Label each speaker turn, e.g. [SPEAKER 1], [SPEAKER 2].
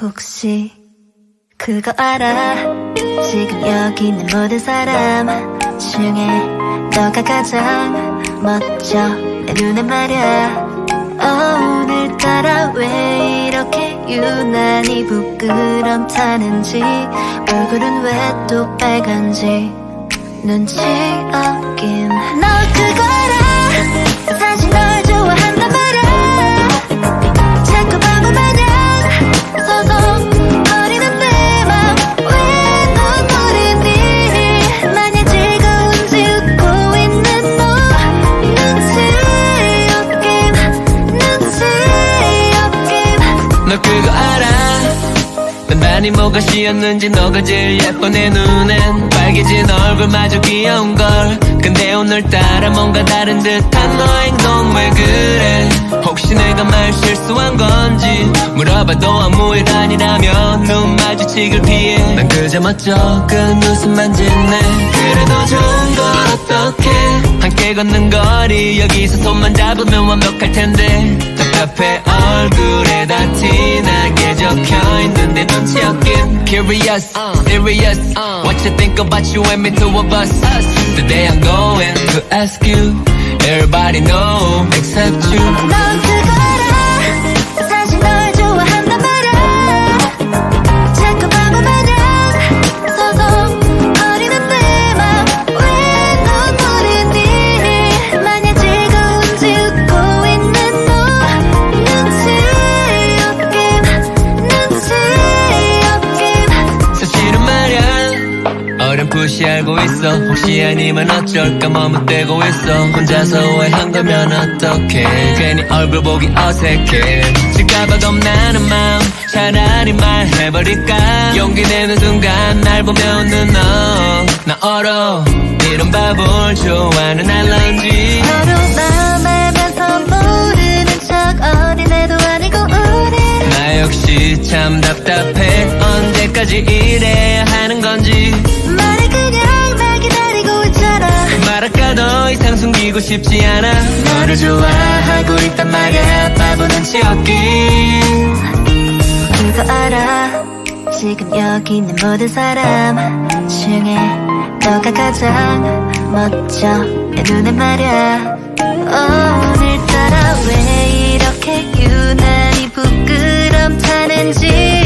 [SPEAKER 1] 혹시 그거 알아? 지금 여기 있는 모든 사람 중에 너가 가장 멋져 내 눈에 말야 어, 오늘따라 왜 이렇게 유난히 부끄럼 타는지 얼굴은 왜 또 빨간지 눈치 없긴 너 그거 알아?
[SPEAKER 2] 난 많이 뭐가 씌었는지 너가 제일 예뻐 내 눈엔. 빨개진 얼굴마저 귀여운걸. 근데 오늘따라 뭔가 다른 듯한 너 행동 왜 그래? 혹시 내가 말 실수한 건지 물어봐도 아무 일 아니라면 눈 마주치길 피해. 난 그저 멋져 그 웃음만 짓네. 그래도 좋은 걸 어떡해? 함께 걷는 거리 여기서 손만 잡으면 완벽할 텐데 답답해 얼굴에 다 티나게 적혀 있는데 눈치 없긴 Curious, serious What you think about you and me two of us Today I'm going to ask you Everybody know except you 어렴풋이 알고 있어. 혹시 아니면 어쩔까 머뭇대고 있어. 혼자서 오해한 거면 어떡해. 괜히 얼굴 보기 어색해. 질까봐 겁나는 마음. 차라리 말해버릴까. 용기 내는 순간 날 보며 웃는 너나 얼어. 이런 바보를 좋아하는 알런지 나 역시 참 답답해. 언제까지 이래야 하는 건지.
[SPEAKER 1] 말을 그냥 날 기다리고 있잖아.
[SPEAKER 2] 말할까? 더 이상 숨기고 싶지 않아. 너를 좋아하고 있단 말야. 바보 눈치 없긴
[SPEAKER 1] 그거 알아. 지금 여기 있는 모든 사람 중에 너가 가장 멋져. 내 눈에 말야. 어, 오늘따라 왜 眼睛